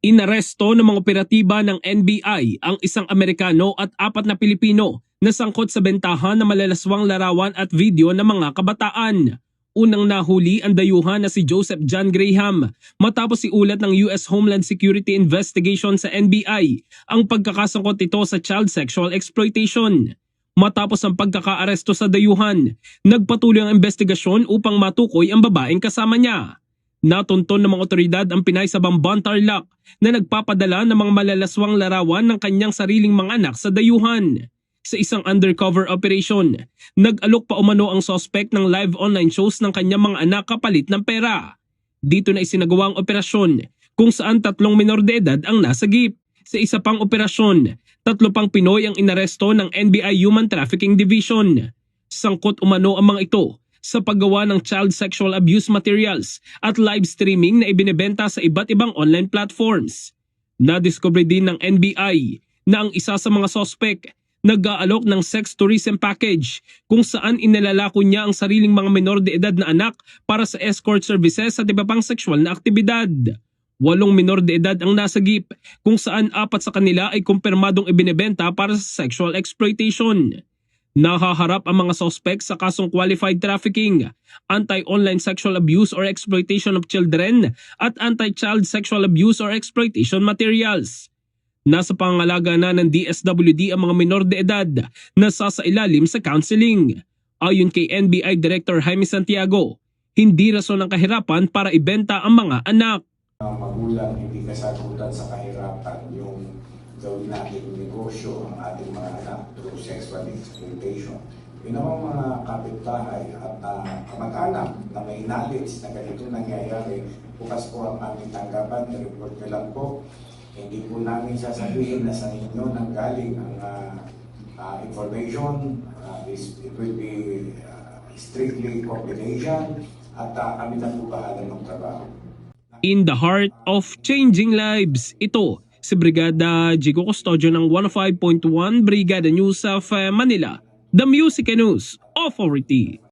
Inaresto ng mga operatiba ng NBI ang isang Amerikano at apat na Pilipino na sangkot sa bentahan ng malalaswang larawan at video ng mga kabataan. Unang nahuli ang dayuhan na si Joseph John Graham matapos iulat ng US Homeland Security Investigation sa NBI ang pagkakasangkot ito sa child sexual exploitation. Matapos ang pagkakaaresto sa dayuhan, nagpatuloy ang investigasyon upang matukoy ang babaeng kasama niya. Natunton ng mga otoridad ang Pinay sa Bamban Tarlac na nagpapadala ng mga malalaswang larawan ng kanyang sariling mga anak sa dayuhan. Sa isang undercover operation, nag-alok pa umano ang suspect ng live online shows ng kanyang mga anak kapalit ng pera. Dito na isinagawa ang operasyon kung saan tatlong minor de edad ang nasagip. Sa isa pang operasyon, tatlo pang Pinoy ang inaresto ng NBI Human Trafficking Division. Sangkot umano ang mga ito sa paggawa ng child sexual abuse materials at live streaming na ibinebenta sa iba't ibang online platforms. Nadiscover din ng NBI na ang isa sa mga sospek nag-aalok ng sex tourism package kung saan inilalako niya ang sariling mga menor de edad na anak para sa escort services at iba pang sexual na aktibidad. Walong minor de edad ang nasagip kung saan apat sa kanila ay kumpirmadong ibinebenta para sa sexual exploitation. Nahaharap ang mga suspect sa kasong qualified trafficking, anti-online sexual abuse or exploitation of children at anti-child sexual abuse or exploitation materials. Nasa pangalaga na ng DSWD ang mga minor de edad na sasailalim sa counseling. Ayon kay NBI Director Jaime Santiago, hindi rason ng kahirapan para ibenta ang mga anak. Ang magulang hindi kasagutan sa kahirapan yung gawin natin negosyo ang ating mga anak through sexual exploitation. Yun naman mga kapitbahay at uh, kamag-anak na may knowledge na ganito nangyayari, bukas po ang aming tanggapan, i-report nyo lang po. Hindi po namin sasabihin na sa inyo nanggaling ang ah, ah, information. Ah, this, it will be ah, strictly confidential at ah, kami na po bahala ng trabaho. In the heart of changing lives, ito si Brigada Jigo Custodio ng 105.1 Brigada News of uh, Manila, the Music and News Authority.